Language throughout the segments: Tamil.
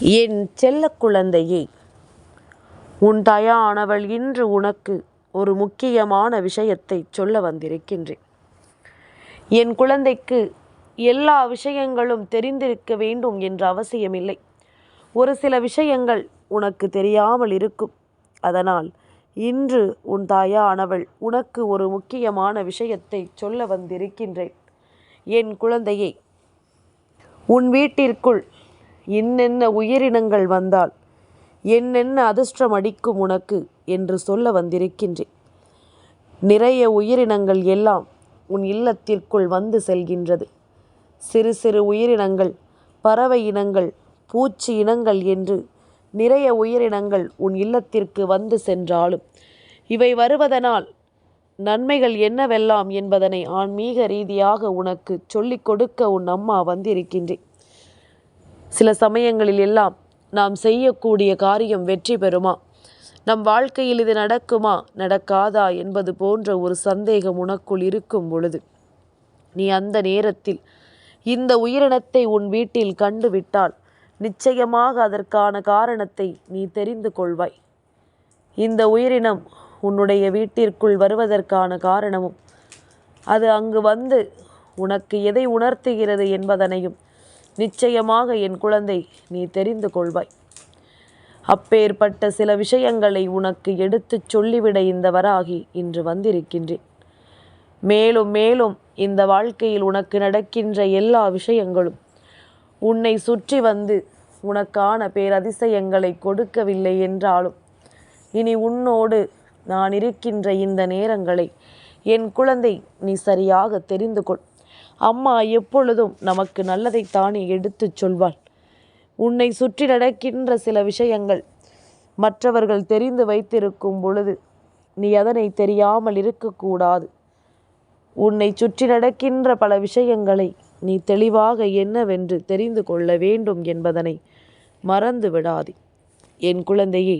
என் செல்ல குழந்தையே உன் தாயானவள் இன்று உனக்கு ஒரு முக்கியமான விஷயத்தை சொல்ல வந்திருக்கின்றேன். என் குழந்தைக்கு எல்லா விஷயங்களும் தெரிந்திருக்க வேண்டும் என்ற அவசியமில்லை. ஒரு சில விஷயங்கள் உனக்கு தெரியாமல் இருக்கும். அதனால் இன்று உன் தாயானவள் உனக்கு ஒரு முக்கியமான விஷயத்தை சொல்ல வந்திருக்கின்றேன். என் குழந்தையை உன் வீட்டிற்குள் இன்னென்ன உயிரினங்கள் வந்தால் என்னென்ன அதிர்ஷ்டம் அடிக்கும் உனக்கு என்று சொல்ல வந்திருக்கின்றேன். நிறைய உயிரினங்கள் எல்லாம் உன் இல்லத்திற்குள் வந்து செல்கின்றது. சிறு சிறு உயிரினங்கள் பறவை இனங்கள் பூச்சி இனங்கள் என்று நிறைய உயிரினங்கள் உன் இல்லத்திற்கு வந்து சென்றாலும் இவை வருவதனால் நன்மைகள் என்னவெல்லாம் என்பதனை ஆன்மீக ரீதியாக உனக்கு சொல்லிக் கொடுக்க உன் அம்மா வந்திருக்கின்றேன். சில சமயங்களில் எல்லாம் நாம் செய்யக்கூடிய காரியம் வெற்றி பெறுமா? நம் வாழ்க்கையில் இது நடக்குமா? நடக்காதா? என்பது போன்ற ஒரு சந்தேகம் உனக்குள் இருக்கும் பொழுது நீ அந்த நேரத்தில் இந்த உயிரினத்தை உன் வீட்டில் கண்டுவிட்டால் நிச்சயமாக அதற்கான காரணத்தை நீ தெரிந்து கொள்வாய். இந்த உயிரினம் உன்னுடைய வீட்டிற்குள் வருவதற்கான காரணமும் அது அங்கு வந்து உனக்கு எதை உணர்த்துகிறது என்பதனையும் நிச்சயமாக என் குழந்தை நீ தெரிந்து கொள்வாய். அப்பேற்பட்ட சில விஷயங்களை உனக்கு எடுத்துச் சொல்லிவிட இந்த வராகி இன்று வந்திருக்கின்றேன். மேலும் மேலும் இந்த வாழ்க்கையில் உனக்கு நடக்கின்ற எல்லா விஷயங்களும் உன்னை சுற்றி வந்து உனக்கான பேரதிசயங்களை கொடுக்கவில்லை என்றாலும் இனி உன்னோடு நான் இருக்கின்ற இந்த நேரங்களை என் குழந்தை நீ சரியாக தெரிந்து கொள். அம்மா எப்பொழுதும் நமக்கு நல்லதைத்தானே எடுத்துச் சொல்வாள். உன்னை சுற்றி நடக்கின்ற சில விஷயங்கள் மற்றவர்கள் தெரிந்து வைத்திருக்கும் பொழுது நீ அதனை தெரியாமல் இருக்கக்கூடாது. உன்னை சுற்றி நடக்கின்ற பல விஷயங்களை நீ தெளிவாக என்னவென்று தெரிந்து கொள்ள வேண்டும் என்பதனை மறந்து விடாதே. என் குழந்தையே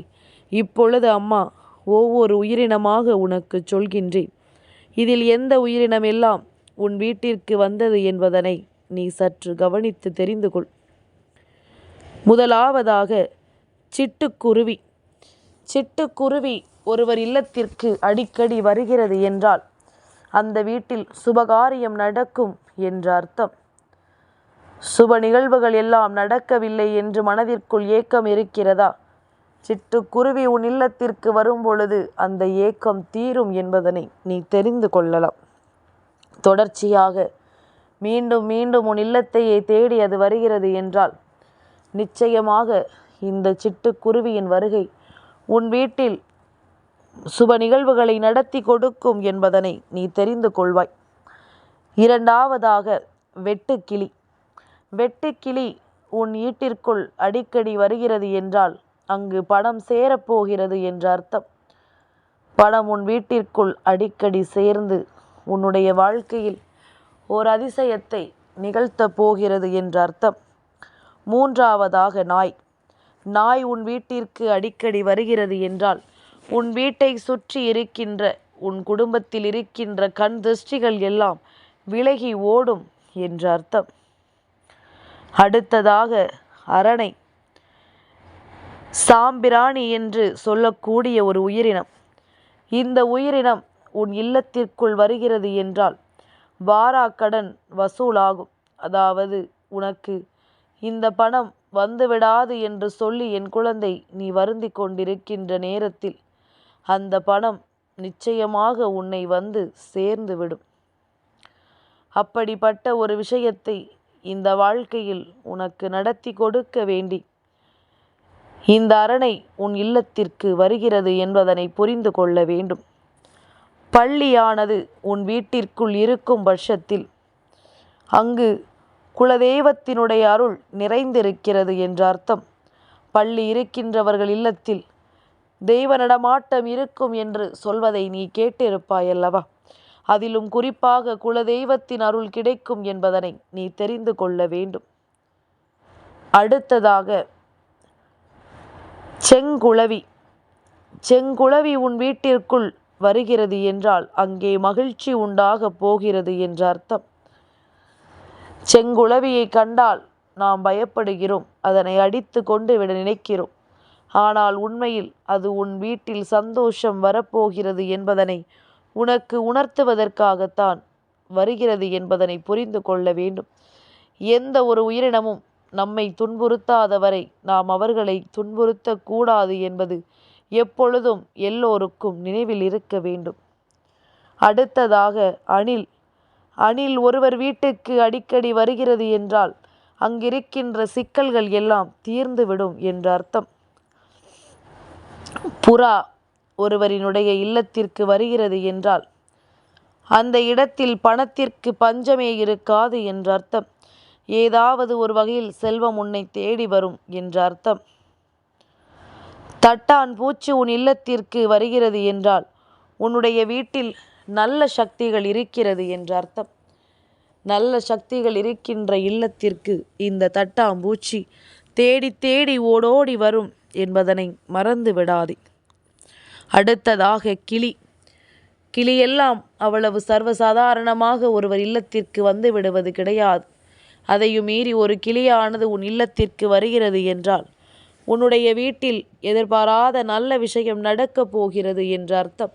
இப்பொழுது அம்மா ஒவ்வொரு உயிரினமாக உனக்கு சொல்கின்றேன். இதில் எந்த உயிரினம் எல்லாம் உன் வீட்டிற்கு வந்தது என்பதனை நீ சற்று கவனித்து தெரிந்து கொள் முதலாவதாக சிட்டுக்குருவி. சிட்டுக்குருவி ஒருவர் இல்லத்திற்கு அடிக்கடி வருகிறது என்றால் அந்த வீட்டில் சுபகாரியம் நடக்கும் என்ற அர்த்தம். சுப நிகழ்வுகள் எல்லாம் நடக்கவில்லை என்று மனதிற்குள் ஏக்கம் இருக்கிறதா? சிட்டுக்குருவி உன் இல்லத்திற்கு வரும்பொழுது அந்த ஏக்கம் தீரும் என்பதனை நீ தெரிந்து கொள்ளலாம். தொடர்ச்சியாக. மீண்டும் மீண்டும் உன் இல்லத்தையே தேடி அது வருகிறது என்றால் நிச்சயமாக இந்த சிட்டுக்குருவியின் வருகை உன் வீட்டில் சுப நிகழ்வுகளை நடத்தி கொடுக்கும் என்பதனை நீ தெரிந்து கொள்வாய். இரண்டாவதாக வெட்டுக்கிளி வெட்டுக்கிளி உன் வீட்டிற்குள் அடிக்கடி வருகிறது என்றால் அங்கு பணம் சேரப்போகிறது என்ற அர்த்தம். பணம் உன் வீட்டிற்குள் அடிக்கடி சேர்ந்து உன்னுடைய வாழ்க்கையில் ஓர் அதிசயத்தை நிகழ்த்தப் போகிறது என்ற அர்த்தம். மூன்றாவதாக நாய். நாய் உன் வீட்டிற்கு அடிக்கடி வருகிறது என்றால் உன் வீட்டை சுற்றி இருக்கின்ற உன் குடும்பத்தில் இருக்கின்ற கண் திருஷ்டிகள் எல்லாம் விலகி ஓடும் என்ற அர்த்தம். அடுத்ததாக அரணை. சாம்பிராணி என்று சொல்லக்கூடிய ஒரு உயிரினம். இந்த உயிரினம் உன் இல்லத்திற்குள் வருகிறது என்றால் வாராக்கடன் வசூலாகும். அதாவது உனக்கு இந்த பணம் வந்துவிடாது என்று சொல்லி என் குழந்தை நீ வருந்தி கொண்டிருக்கின்ற நேரத்தில் அந்த பணம் நிச்சயமாக உன்னை வந்து சேர்ந்துவிடும். அப்படிப்பட்ட ஒரு விஷயத்தை இந்த வாழ்க்கையில் உனக்கு நடத்தி கொடுக்க வேண்டி இந்த அரணை உன் இல்லத்திற்கு வருகிறது என்பதனை புரிந்து கொள்ள வேண்டும். பள்ளியானது உன் வீட்டிற்குள் இருக்கும் பட்சத்தில் அங்கு குலதெய்வத்தினுடைய அருள் நிறைந்திருக்கிறது என்ற அர்த்தம். பள்ளி இருக்கின்றவர்கள் இல்லத்தில் தெய்வ நடமாட்டம் இருக்கும் என்று சொல்வதை நீ கேட்டிருப்பாய் அல்லவா அதிலும் குறிப்பாக குலதெய்வத்தின் அருள் கிடைக்கும் என்பதனை நீ தெரிந்து கொள்ள வேண்டும். அடுத்ததாக செங்குளவி செங்குளவி உன் வீட்டிற்குள் வருகிறது என்றால் அங்கே மகிழ்ச்சி உண்டாகப் போகிறது என்ற அர்த்தம். செங்குளவியை கண்டால் நாம் பயப்படுகிறோம் அதனை அடித்து கொண்டு விட நினைக்கிறோம். ஆனால் உண்மையில் அது உன் வீட்டில் சந்தோஷம் வரப்போகிறது என்பதனை உனக்கு உணர்த்துவதற்காகத்தான் வருகிறது என்பதனை புரிந்து கொள்ள வேண்டும். எந்த ஒரு உயிரினமும் நம்மை துன்புறுத்தாதவரை நாம் அவர்களை துன்புறுத்தக்கூடாது என்பது எப்பொழுதும் எல்லோருக்கும் நினைவில் இருக்க வேண்டும். அடுத்ததாக அணில் அணில் ஒருவர் வீட்டுக்கு அடிக்கடி வருகிறது என்றால் அங்கிருக்கின்ற சிக்கல்கள் எல்லாம் தீர்ந்துவிடும் என்ற அர்த்தம். புறா ஒருவரினுடைய இல்லத்திற்கு வருகிறது என்றால் அந்த இடத்தில் பணத்திற்கு பஞ்சமே இருக்காது என்ற அர்த்தம். ஏதாவது ஒரு வகையில் செல்வம் உன்னை தேடி வரும் என்ற அர்த்தம். தட்டான் பூச்சி உன் இல்லத்திற்கு வருகிறது என்றால் உன்னுடைய வீட்டில் நல்ல சக்திகள் இருக்கிறது என்ற அர்த்தம். நல்ல சக்திகள் இருக்கின்ற இல்லத்திற்கு இந்த தட்டாம்பூச்சி தேடி தேடி ஓடோடி வரும் என்பதனை மறந்து விடாதே. அடுத்ததாக கிளி. கிளியெல்லாம் அவ்வளவு சர்வசாதாரணமாக ஒருவர் இல்லத்திற்கு வந்து விடுவது கிடையாது. அதையும் மீறி ஒரு கிளியானது உன் இல்லத்திற்கு வருகிறது என்றால் உன்னுடைய வீட்டில் எதிர்பாராத நல்ல விஷயம் நடக்கப் போகிறது என்று அர்த்தம்.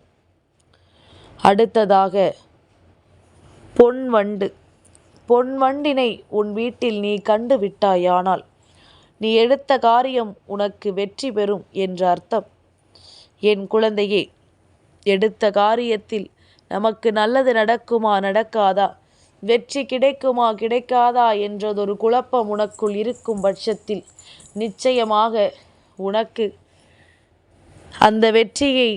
அடுத்ததாக பொன் வண்டு. பொன் வண்டினை உன் வீட்டில் நீ கண்டு விட்டாயானால் நீ எடுத்த காரியம் உனக்கு வெற்றி பெறும் என்று அர்த்தம். என் குழந்தையே எடுத்த காரியத்தில் நமக்கு நல்லது நடக்குமா நடக்காதா? வெற்றி கிடைக்குமா கிடைக்காதா என்றதொரு குழப்பம் உனக்குள் இருக்கும் பட்சத்தில். நிச்சயமாக உனக்கு அந்த வெற்றியை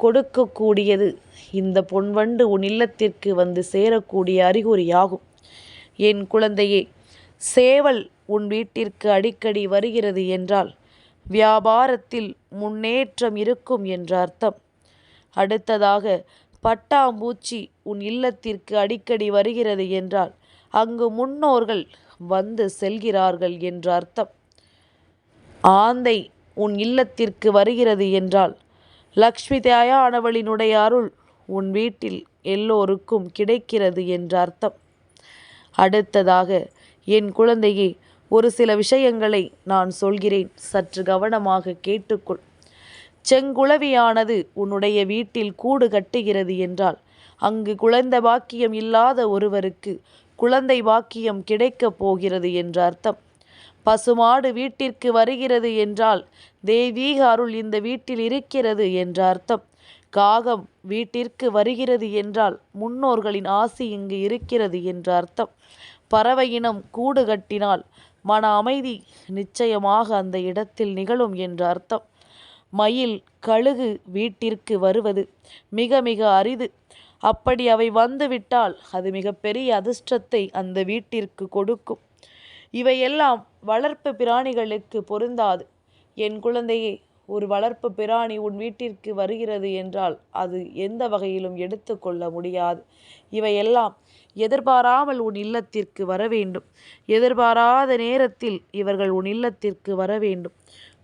கொடுக்கக்கூடியது இந்த பொன்வண்டு உன் இல்லத்திற்கு வந்து சேரக்கூடிய அறிகுறியாகும். என் குழந்தையே சேவல் உன் வீட்டிற்கு அடிக்கடி வருகிறது என்றால் வியாபாரத்தில் முன்னேற்றம் இருக்கும் என்ற அர்த்தம். அடுத்ததாக பட்டாம்பூச்சி உன் இல்லத்திற்கு அடிக்கடி வருகிறது என்றால் அங்கு முன்னோர்கள் வந்து செல்கிறார்கள் என்று அர்த்தம். ஆந்தை உன் இல்லத்திற்கு வருகிறது என்றால் லக்ஷ்மி தாயானவளினுடைய அருள் உன் வீட்டில் எல்லோருக்கும் கிடைக்கிறது என்று அர்த்தம். அடுத்ததாக என் குழந்தையே ஒரு சில விஷயங்களை நான் சொல்கிறேன். சற்று கவனமாக கேட்டுக்கொள். செங்குளவியானது உன்னுடைய வீட்டில் கூடு கட்டுகிறது என்றால் அங்கு குழந்தை பாக்கியம் இல்லாத ஒருவருக்கு குழந்தை பாக்கியம் கிடைக்கப் போகிறது என்ற அர்த்தம். பசுமாடு வீட்டிற்கு வருகிறது என்றால் தெய்வீக அருள் இந்த வீட்டில் இருக்கிறது என்ற அர்த்தம். காகம் வீட்டிற்கு வருகிறது என்றால் முன்னோர்களின் ஆசி இங்கு இருக்கிறது என்ற அர்த்தம். பறவையினம் கூடு கட்டினால் மன அமைதி நிச்சயமாக அந்த இடத்தில் நிகழும் என்ற அர்த்தம். மயில் கழுகு வீட்டிற்கு வருவது மிக மிக அரிது. அப்படி அவை வந்துவிட்டால் அது மிகப்பெரிய அதிர்ஷ்டத்தை அந்த வீட்டிற்கு கொடுக்கும். இவையெல்லாம் வளர்ப்பு பிராணிகளுக்கு பொருந்தாது. என் குழந்தையே ஒரு வளர்ப்பு பிராணி உன் வீட்டிற்கு வருகிறது என்றால் அது எந்த வகையிலும் எடுத்துக்கொள்ள முடியாது. இவையெல்லாம் எதிர்பாராமல் உன் இல்லத்திற்கு வர வேண்டும் எதிர்பாராத நேரத்தில் இவர்கள் உன் இல்லத்திற்கு வர வேண்டும்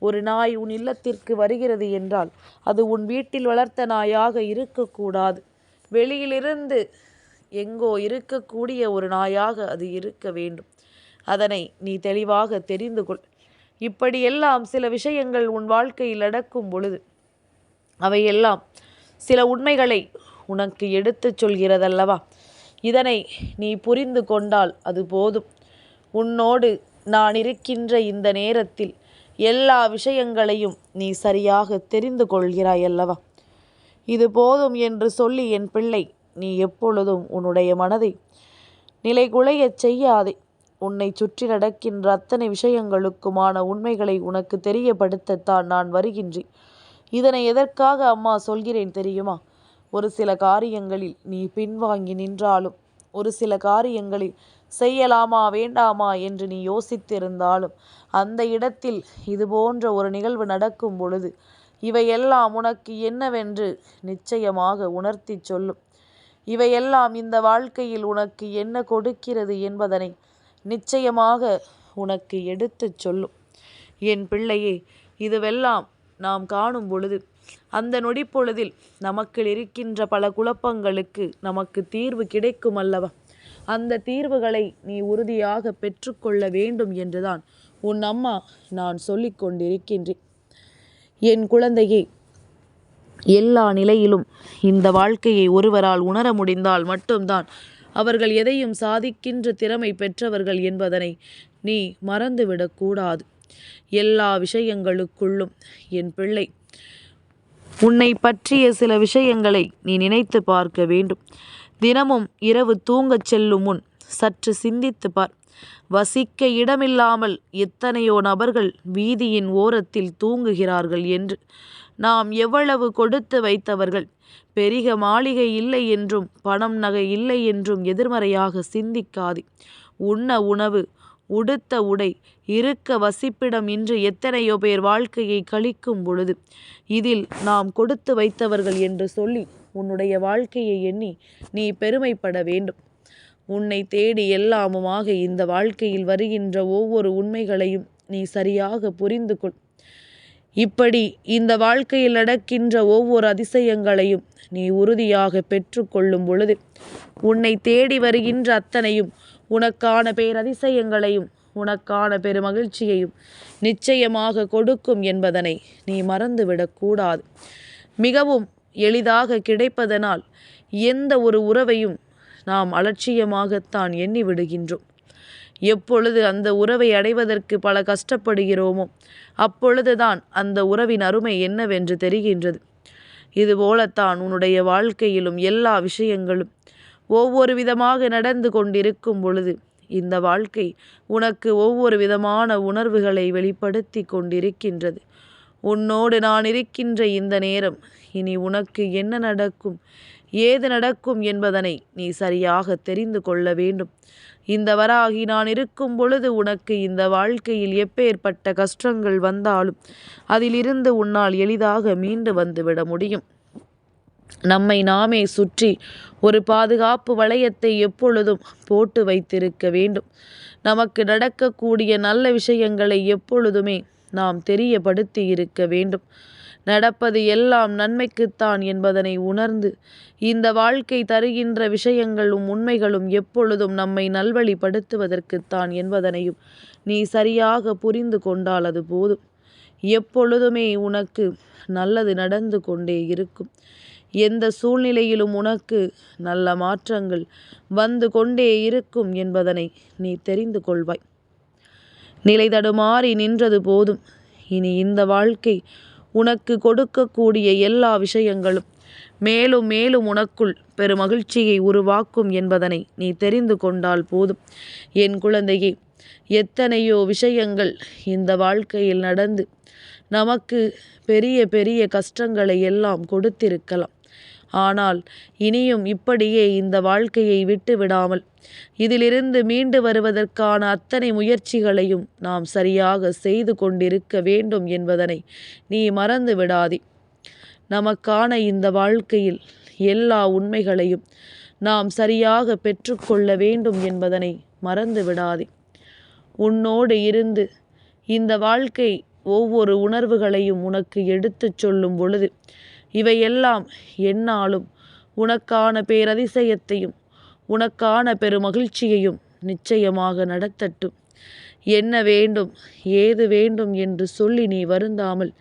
ஒரு நாய் உன் இல்லத்திற்கு வருகிறது என்றால் அது உன் வீட்டில் வளர்த்த நாயாக இருக்கக்கூடாது. வெளியிலிருந்து எங்கோ இருக்கக்கூடிய ஒரு நாயாக அது இருக்க வேண்டும். அதனை நீ தெளிவாக தெரிந்து கொள். இப்படியெல்லாம் சில விஷயங்கள் உன் வாழ்க்கையில் நடக்கும் பொழுது அவையெல்லாம் சில உண்மைகளை உனக்கு எடுத்துச் சொல்கிறதல்லவா? இதனை நீ புரிந்து கொண்டால் அது போதும். உன்னோடு நான் இருக்கின்ற இந்த நேரத்தில் எல்லா விஷயங்களையும் நீ சரியாக தெரிந்து கொள்கிறாய் அல்லவா இது போதும் என்று சொல்லி என் பிள்ளை நீ எப்பொழுதும் உன்னுடைய மனதை நிலைகுலையச் செய்யாதே. உன்னை சுற்றி நடக்கின்ற அத்தனை விஷயங்களுக்குமான உண்மைகளை உனக்கு தெரியப்படுத்தத்தான் நான் வருகின்றேன். இதனை எதற்காக அம்மா சொல்கிறேன் தெரியுமா? ஒரு சில காரியங்களில் நீ பின்வாங்கி நின்றாலும் ஒரு சில காரியங்களில் செய்யலாமா வேண்டாமா என்று நீ யோசித்திருந்தாலும் அந்த இடத்தில் இது போன்ற ஒரு நிகழ்வு நடக்கும் பொழுது இவையெல்லாம் உனக்கு என்னவென்று நிச்சயமாக உணர்த்தி சொல்லும். இவையெல்லாம் இந்த வாழ்க்கையில் உனக்கு என்ன கொடுக்கிறது என்பதனை நிச்சயமாக உனக்கு எடுத்துச் சொல்லும். என் பிள்ளையே இதுவெல்லாம் நாம் காணும் பொழுது அந்த நொடிப்பொழுதில் நமக்குள் இருக்கின்ற பல குழப்பங்களுக்கு நமக்கு தீர்வு கிடைக்கும் அல்லவா அந்த தீர்வுகளை நீ உறுதியாக பெற்றுக்கொள்ள வேண்டும் என்றுதான் உன் அம்மா நான் சொல்லிக் கொண்டிருக்கின்றேன். என் குழந்தையே எல்லா நிலையிலும் இந்த வாழ்க்கையை ஒருவரால் உணர முடிந்தால் மட்டும்தான் அவர்கள் எதையும் சாதிக்கின்ற திறமை பெற்றவர்கள் என்பதனை நீ மறந்துவிடக்கூடாது எல்லா விஷயங்களுக்குள்ளும் என் பிள்ளை உன்னை பற்றிய சில விஷயங்களை நீ நினைத்து பார்க்க வேண்டும். தினமும் இரவு தூங்கச் செல்லும் முன் சற்று சிந்தித்து பார். வசிக்க இடமில்லாமல் எத்தனையோ நபர்கள் வீதியின் ஓரத்தில் தூங்குகிறார்கள் என்று. நாம் எவ்வளவு கொடுத்து வைத்தவர்கள். பெரிய மாளிகை இல்லை என்றும் பணம் நகை இல்லை என்றும் எதிர்மறையாக சிந்திக்காது. உண்ண உணவு உடுத்த உடை இருக்க வசிப்பிடம் இன்று எத்தனையோ பேர் வாழ்க்கையை கழிக்கும் பொழுது இதில் நாம் கொடுத்து வைத்தவர்கள் என்று சொல்லி உன்னுடைய வாழ்க்கையை எண்ணி நீ பெருமைப்பட வேண்டும். உன்னை தேடி எல்லாமுமாக இந்த வாழ்க்கையில் வருகின்ற ஒவ்வொரு உண்மைகளையும் நீ சரியாக புரிந்து கொள். இப்படி இந்த வாழ்க்கையில் நடக்கின்ற ஒவ்வொரு அதிசயங்களையும் நீ உறுதியாக பெற்றுக்கொள்ளும் பொழுது உன்னை தேடி வருகின்ற அத்தனையும் உனக்கான பேரதிசயங்களையும் உனக்கான பெருமகிழ்ச்சியையும் நிச்சயமாக கொடுக்கும் என்பதனை நீ மறந்துவிடக்கூடாது மிகவும் எளிதாக கிடைப்பதனால் எந்த ஒரு உறவையும் நாம் அலட்சியமாகத்தான் எண்ணி விடுகின்றோம் எப்பொழுது அந்த உறவை அடைவதற்கு பல கஷ்டப்படுகிறோமோ அப்பொழுதுதான் அந்த உறவின் அருமை என்னவென்று தெரிகின்றது. இதுபோலத்தான் உன்னுடைய வாழ்க்கையிலும் எல்லா விஷயங்களும் ஒவ்வொரு விதமாக நடந்து கொண்டிருக்கும் பொழுது இந்த வாழ்க்கை உனக்கு ஒவ்வொரு விதமான உணர்வுகளை வெளிப்படுத்தி கொண்டிருக்கின்றது. உன்னோடு நான் இருக்கின்ற இந்த நேரம் இனி உனக்கு என்ன நடக்கும் ஏது நடக்கும் என்பதனை நீ சரியாக தெரிந்து கொள்ள வேண்டும். இந்த வராகி நான் இருக்கும் பொழுது உனக்கு இந்த வாழ்க்கையில் எப்பேற்பட்ட கஷ்டங்கள் வந்தாலும் அதிலிருந்து உன்னால் எளிதாக மீண்டு வந்துவிட முடியும். நம்மை நாமே சுற்றி ஒரு பாதுகாப்பு வளையத்தை எப்பொழுதும் போட்டு வைத்திருக்க வேண்டும். நமக்கு நடக்கக்கூடிய நல்ல விஷயங்களை எப்பொழுதுமே நாம் தெரியப்படுத்தி இருக்க வேண்டும். நடப்பது எல்லாம் நன்மைக்குத்தான் என்பதனை உணர்ந்து இந்த வாழ்க்கை தருகின்ற விஷயங்களும் உண்மைகளும் எப்பொழுதும் நம்மை நல்வழிப்படுத்துவதற்குத்தான் என்பதனையும் நீ சரியாக புரிந்து கொண்டால் அது போதும். எப்பொழுதுமே உனக்கு நல்லது நடந்து கொண்டே இருக்கும். எந்த சூழ்நிலையிலும் உனக்கு நல்ல மாற்றங்கள் வந்து கொண்டே இருக்கும் என்பதனை நீ தெரிந்து கொள்வாய். நிலை தடுமாறி நின்றது போதும். இனி இந்த வாழ்க்கை உனக்கு கொடுக்கக்கூடிய எல்லா விஷயங்களும் மேலும் மேலும் உனக்குள் பெருமகிழ்ச்சியை உருவாக்கும் என்பதனை நீ தெரிந்து கொண்டால் போதும். என் குழந்தையே எத்தனையோ விஷயங்கள் இந்த வாழ்க்கையில் நடந்து நமக்கு பெரிய பெரிய கஷ்டங்களை எல்லாம் கொடுத்திருக்கலாம். ஆனால் இனியும் இப்படியே இந்த வாழ்க்கையை விட்டு விடாமல் இதிலிருந்து மீண்டு வருவதற்கான அத்தனை முயற்சிகளையும் நாம் சரியாக செய்து கொண்டிருக்க வேண்டும் என்பதனை நீ மறந்து விடாதே. நமக்கான இந்த வாழ்க்கையில் எல்லா உண்மைகளையும் நாம் சரியாக பெற்றுக்கொள்ள வேண்டும் என்பதனை மறந்து விடாதே. உன்னோடு இருந்து இந்த வாழ்க்கை ஒவ்வொரு உணர்வுகளையும் உனக்கு எடுத்துச் சொல்லும் பொழுது இவையெல்லாம் என்னாலும் உனக்கான பேரதிசயத்தையும் உனக்கான பெருமகிழ்ச்சியையும் நிச்சயமாக நடத்தட்டும். என்ன வேண்டும் ஏது வேண்டும் என்று சொல்லி நீ வருந்தாமல்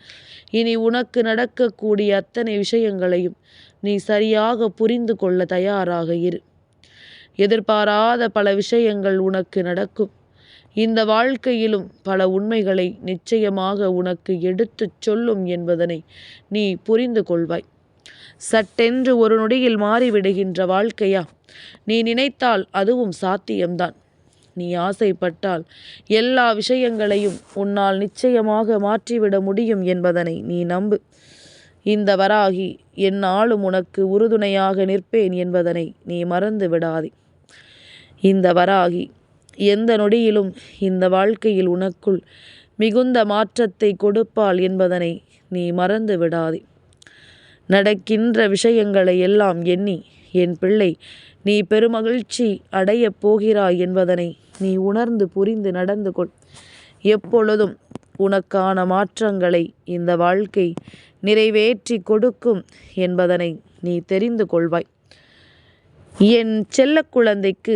இனி உனக்கு நடக்கக்கூடிய அத்தனை விஷயங்களையும் நீ சரியாக புரிந்து கொள்ள தயாராக இரு. எதிர்பாராத பல விஷயங்கள் உனக்கு நடக்கும். இந்த வாழ்க்கையிலும் பல உண்மைகளை நிச்சயமாக உனக்கு எடுத்துச் சொல்லும் என்பதனை நீ புரிந்து கொள்வாய். சட்டென்று ஒரு நொடியில் மாறிவிடுகின்ற வாழ்க்கையா? நீ நினைத்தால் அதுவும் சாத்தியம்தான். நீ ஆசைப்பட்டால் எல்லா விஷயங்களையும் உன்னால் நிச்சயமாக மாற்றிவிட முடியும் என்பதனை நீ நம்பு. இந்த வராகி என்னாலும் உனக்கு உறுதுணையாக நிற்பேன் என்பதனை நீ மறந்து விடாதே இந்த வராகி எந்த நொடியிலும் இந்த வாழ்க்கையில் உனக்குள் மிகுந்த மாற்றத்தை கொடுப்பாள் என்பதனை நீ மறந்து விடாதே. நடக்கின்ற விஷயங்களை எல்லாம் எண்ணி என் பிள்ளை நீ பெருமகிழ்ச்சி அடையப் போகிறாய் என்பதனை நீ உணர்ந்து புரிந்து நடந்து கொள். எப்பொழுதும் உனக்கான மாற்றங்களை இந்த வாழ்க்கை நிறைவேற்றி கொடுக்கும் என்பதனை நீ தெரிந்து கொள்வாய். என் செல்ல குழந்தைக்கு